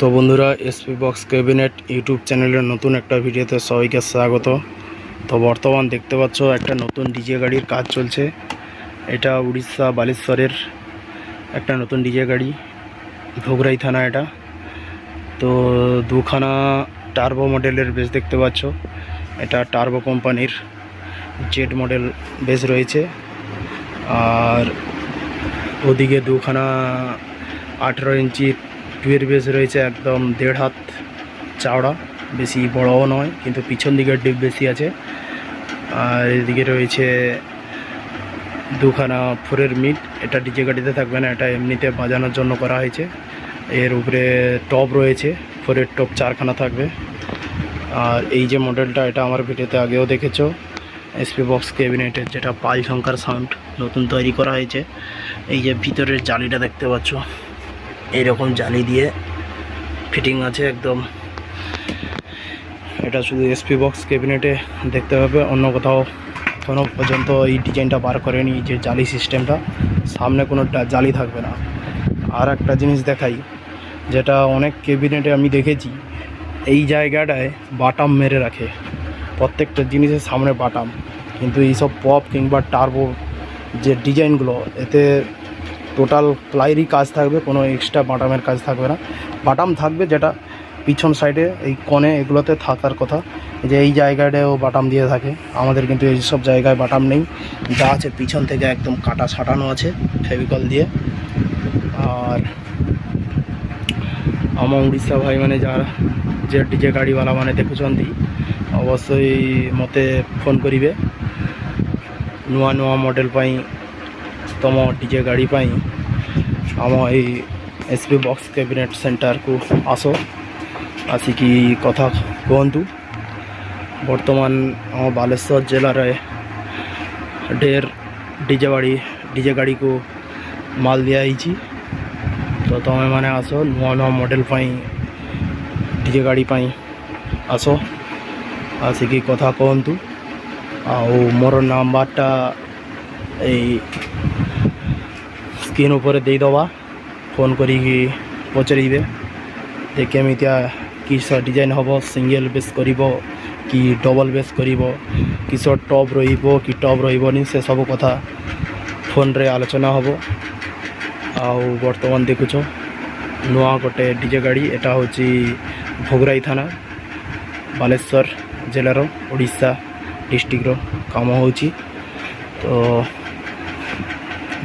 তো বন্ধুরা SP box cabinet YouTube চ্যানেলের নতুন একটা ভিডিওতে সবাইকে স্বাগত। তো বর্তমান দেখতে পাচ্ছ, একটা নতুন ডিজে গাড়ির কাজ চলছে। এটা উড়িষ্যা বালেশ্বরের একটা নতুন ডিজে গাড়ি ভোগরাই থানা এটা। তো দুখানা টার্বো মডেলের বেস দেখতে পাচ্ছ। এটা টার্বো কোম্পানির জেড মডেল বেস রয়েছে। আর ওদিকে দুখানা আঠেরো ইঞ্চি টুয়ের বেস রয়েছে একদম দেড় হাত চাওড়া, বেশি বড়ও নয়, কিন্তু পিছন দিকের ডিপ বেশি আছে। আর এদিকে রয়েছে দুখানা ফোরের মিট এটা ডিজে গাড়িতে থাকবে না, এটা এমনিতে বাজানোর জন্য করা হয়েছে। এর উপরে টপ রয়েছে, ফোরের টপ চারখানা থাকবে। আর এই যে মডেলটা, এটা আমার ভিডিওতে আগেও দেখেছ। এসপি বক্স ক্যাবিনেটের যেটা পাল সংখ্যার সাউন্ড নতুন তৈরি করা হয়েছে। এই যে ভিতরের জালিটা দেখতে পাচ্ছ। এইরকম জালি দিয়ে ফিটিং আছে একদম। এটা শুধু এসপি বক্স ক্যাবিনেটে দেখতে পাবে অন্য কোথাও কোনো পর্যন্ত এই ডিজাইনটা বার করেনি, যে জালি সিস্টেমটা। সামনে কোনো জালি থাকবে না। আর একটা জিনিস দেখাই, যেটা অনেক ক্যাবিনেটে আমি দেখেছি, এই জায়গাটায় বাটাম মেরে রাখে। প্রত্যেকটা জিনিসের সামনে বাটাম। কিন্তু এইসব পপ কিংবা টার্বো যে ডিজাইনগুলো, এতে টোটাল প্লাইয়েরই কাজ থাকবে, কোনো এক্সট্রা বাটামের কাজ থাকবে না। বাটাম থাকবে যেটা পিছন সাইডে এই কনে এগুলোতে থাকার কথা। যে এই জায়গাটাও বাটাম দিয়ে থাকে। আমাদের কিন্তু এই সব জায়গায় বাটাম নেই। যা আছে পিছন থেকে একদম কাটা ছাটানো আছে, ফেভিকল দিয়ে। আর আমার উড়িষ্যা ভাই মানে যারা যে ডিজে গাড়িওয়ালা মানে দেখুছন্তি অবশ্যই মতে ফোন করিবে। নূয়া নূয়া মডেল পাই ତୁମ ଡିଜେ ଗାଡ଼ି ପାଇଁ ଆମ ଏଇ ଏସ୍ ପି ବକ୍ସ କ୍ୟାବିନେଟ୍ ସେଣ୍ଟରକୁ ଆସ ଆସିକି କଥା କୁହନ୍ତୁ ବର୍ତ୍ତମାନ ଆମ ବାଲେଶ୍ୱର ଜିଲ୍ଲାରେ ଢେର ଡିଜେ ଗାଡ଼ି ଡିଜେ ଗାଡ଼ିକୁ ମାଲ ଦିଆହେଇଛି ତ ତୁମେମାନେ ଆସ ନୂଆ ନୂଆ ମଡ଼େଲ୍ ପାଇଁ ଡିଜେ ଗାଡ଼ି ପାଇଁ ଆସ ଆସିକି କଥା କୁହନ୍ତୁ ଆଉ ମୋର ନମ୍ବରଟା ଏଇ ସ୍କ୍ରିନ୍ ଉପରେ ଦେଇଦେବା ଫୋନ୍ କରିକି ପଚାରିବେ ଯେ କେମିତିଆ କିସ ଡିଜାଇନ୍ ହେବ ସିଙ୍ଗଲ୍ ବେସ୍ କରିବ କି ଡବଲ୍ ବେସ୍ କରିବ କିସ ଟପ୍ ରହିବ କି ଟପ୍ ରହିବନି ସେସବୁ କଥା ଫୋନ୍ରେ ଆଲୋଚନା ହେବ ଆଉ ବର୍ତ୍ତମାନ ଦେଖୁଛ ନୂଆ ଗୋଟେ ଡିଜେ ଗାଡ଼ି ଏଟା ହେଉଛି ଭୋଗରାଇ ଥାନା ବାଲେଶ୍ୱର ଜିଲ୍ଲାର ଓଡ଼ିଶା ଡିଷ୍ଟ୍ରିକ୍ଟର କାମ ହେଉଛି ତ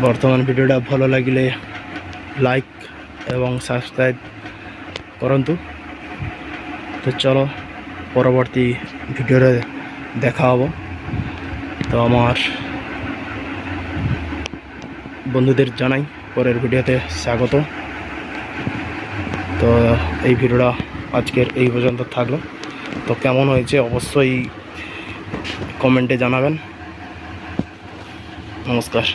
বর্তমান ভিডিওটা ভালো লাগলে লাইক এবং সাবস্ক্রাইব করন্তু। তো চলো, পরবর্তী ভিডিওটা দেখা হব। তো আমার বন্ধুদের জানাই, পরের ভিডিওতে স্বাগত। তো এই ভিডিওটা আজকের এই পর্যন্ত থাকল। তো কেমন হয়েছে অবশ্যই কমেন্টে জানাবেন। নমস্কার।